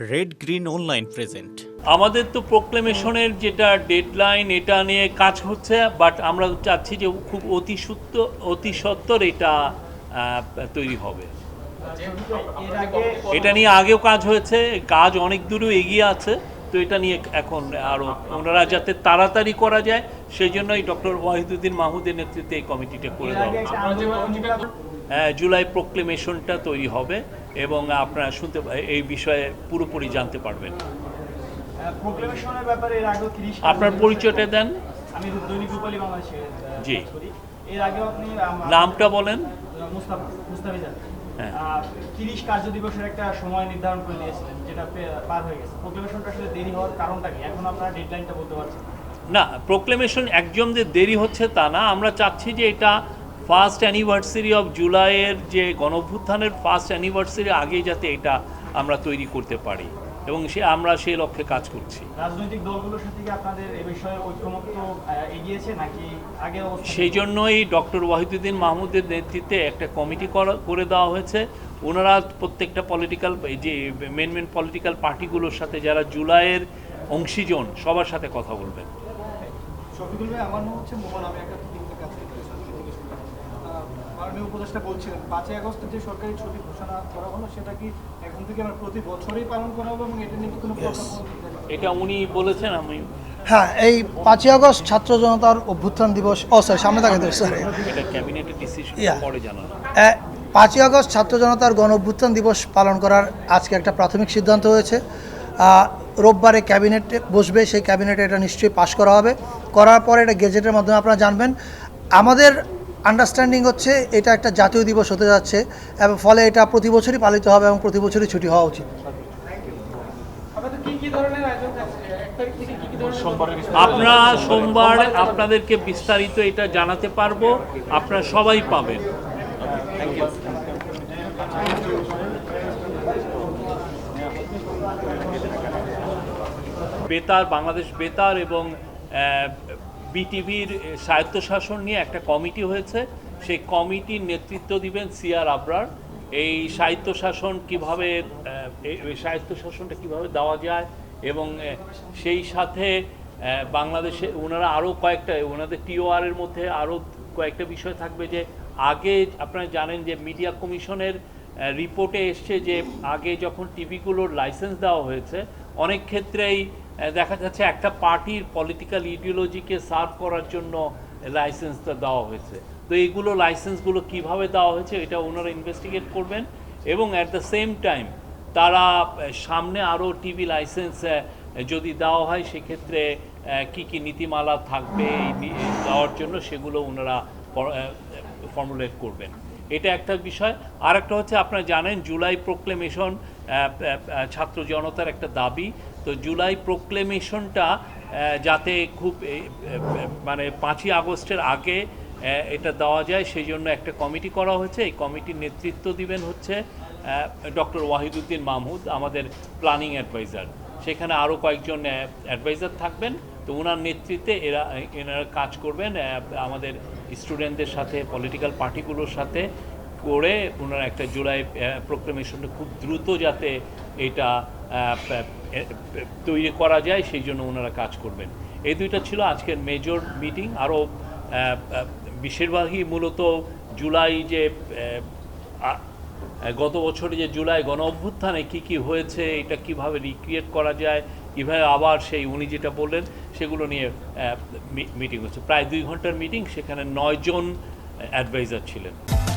Red green online present আমাদের তো প্রোক্লেমেশনের যেটা ডেডলাইন এটা নিয়ে কাজ হচ্ছে বাট আমরা চাচ্ছি যে খুব অতি সত্য অতি সত্বর এটা তৈরি হবে। এটা নিয়ে আগেও কাজ হয়েছে কাজ অনেক দূরেও এগিয়ে আছে তো এটা নিয়ে এখন আরও ওনারা যাতে তাড়াতাড়ি করা যায় সেই জন্যই ডক্টর ওয়াহিদুদ্দিন মাহমুদের নেতৃত্বে এই কমিটিটা করে দেওয়া হ্যাঁ, জুলাই প্রোক্লেমেশনটা তৈরি হবে। এবং আপনারা শুনতে এই বিষয়ে পুরোপুরি জানতে পারবেন। ব্যাপারে এর আগেও 30 আপনার পরিচয়টা দেন। জি। এর আগেও আপনি নামটা বলেন। হ্যাঁ। তিরিশ কার্য দিবসের একটা সময় নির্ধারণ করে নিয়েছিলেন যেটা পার হয়ে গেছে। প্রোক্লেমেশনটা আসলে দেরি হওয়ার কারণটা কি? এখন আপনারা ডেডলাইনটা বলতে পারছেন না। না প্রোক্লেমেশন একজন যে দেরি হচ্ছে তা না। আমরা চাচ্ছি যে এটা ফার্স্ট অ্যানিভার্সারি অফ জুলাইয়ের যে গণভ্যুত্থানের ফার্স্ট অ্যানিভার্সারি আগে যাতে এটা আমরা তৈরি করতে পারি। এবং সে আমরা সেই লক্ষ্যে কাজ করছি। রাজনৈতিক দলগুলোর সাথে কি আপনাদের এ বিষয়ে ঐক্যমত্য এগিয়েছে নাকি অবস্থা সেই জন্যই ডক্টর ওয়াহিদুদ্দিন মাহমুদের নেতৃত্বে একটা কমিটি করা- দেওয়া হয়েছে। ওনারা প্রত্যেকটা পলিটিক্যাল যে মেন মেন পলিটিক্যাল পার্টিগুলোর সাথে যারা জুলাইয়ের অংশীজন সবার সাথে কথা বলবেন। শফিকুল ভাই আমার নাম হচ্ছে মোহন আমি একটা টিমের কাছ থেকে এসেছি। আহ, মাননীয় উপদেষ্টা বলছিলেন পাঁচই আগস্ট যে সরকারি ছুটি ঘোষণা করা হলো সেটা কি এখন থেকে আমরা প্রতি বছরই পালন করা হবে এবং এটা নিয়ে কোনো এটা উনি বলেছেন আমি হ্যাঁ এই পাঁচই আগস্ট ছাত্র জনতার অভ্যুত্থান দিবস ও স্যার সামনে থাকেন সরি এটা ক্যাবিনেটের ডিসিশন পরে জানানো পাঁচই আগস্ট ছাত্র জনতার গণ অভ্যুত্থান দিবস পালন করার আজকে একটা প্রাথমিক সিদ্ধান্ত হয়েছে। রোববারে ক্যাবিনেটে বসবে সেই ক্যাবিনেটে এটা নিশ্চয়ই পাশ করা হবে। করার পরে এটা গেজেটের মাধ্যমে আপনারা জানবেন। আমাদের আন্ডারস্ট্যান্ডিং হচ্ছে এটা একটা জাতীয় দিবস হতে যাচ্ছে এবং ফলে এটা প্রতি বছরই পালিত হবে এবং প্রতি বছরই ছুটি হওয়া উচিত। আমরা সোমবার আপনাদেরকে বিস্তারিত এটা জানাতে পারব, আপনারা সবাই পাবেন। বেতার, বাংলাদেশ বেতার এবং বিটিভির স্বায়ত্তশাসন নিয়ে একটা কমিটি হয়েছে। সেই কমিটির নেতৃত্ব দিবেন সিআর আবরার। এই স্বায়ত্তশাসন কীভাবে স্বায়ত্তশাসনটা কীভাবে দেওয়া যায় এবং সেই সাথে বাংলাদেশে ওনারা আরও কয়েকটা, ওনাদের টিওআর এর মধ্যে আরও কয়েকটা বিষয় থাকবে যে আগে আপনারা জানেন যে মিডিয়া কমিশনের রিপোর্টে এসছে যে আগে যখন টিভিগুলোর লাইসেন্স দেওয়া হয়েছে অনেক ক্ষেত্রেই দেখা যাচ্ছে একটা পার্টির পলিটিক্যাল ইডিওলজিকে সার্ভ করার জন্য লাইসেন্সটা দেওয়া হয়েছে। তো এইগুলো লাইসেন্সগুলো কীভাবে দেওয়া হয়েছে এটা ওনারা ইনভেস্টিগেট করবেন এবং অ্যাট দ্য সেম টাইম তারা সামনে আরও টিভি লাইসেন্স যদি দেওয়া হয় সেক্ষেত্রে কি কি নীতিমালা থাকবে দেওয়ার জন্য সেগুলো ওনারা ফর্মুলেট করবেন। এটা একটা বিষয়। আর একটা হচ্ছে আপনারা জানেন জুলাই প্রোক্লেমেশন ছাত্র জনতার একটা দাবি। তো জুলাই প্রোক্লেমেশনটা যাতে খুব মানে পাঁচই আগস্টের আগে এটা দেওয়া যায় সেই জন্য একটা কমিটি করা হয়েছে। এই কমিটির নেতৃত্ব দিবেন হচ্ছে ডক্টর ওয়াহিদুদ্দিন মাহমুদ আমাদের প্ল্যানিং অ্যাডভাইজার সেখানে আরও কয়েকজন অ্যাডভাইজার থাকবেন। তো ওনার নেতৃত্বে এরা, এনারা কাজ করবেন আমাদের স্টুডেন্টদের সাথে পলিটিক্যাল পার্টিগুলোর সাথে। করে ওনারা একটা জুলাই প্রোক্লেমেশনটা খুব দ্রুত যাতে এটা তৈরি করা যায়, সেই জন্য ওনারা কাজ করবেন। এই দুইটা ছিল আজকের মেজর মিটিং আরও বেশিরভাগই মূলত জুলাই যে গত বছরে যে জুলাই গণ অভ্যুত্থানে কী কী হয়েছে, এটা কীভাবে রিক্রিয়েট করা যায়, কীভাবে আবার সেই উনি যেটা বললেন, সেগুলো নিয়ে মিটিং হচ্ছে। প্রায় দুই ঘণ্টার মিটিং সেখানে নয়জন অ্যাডভাইজার ছিলেন।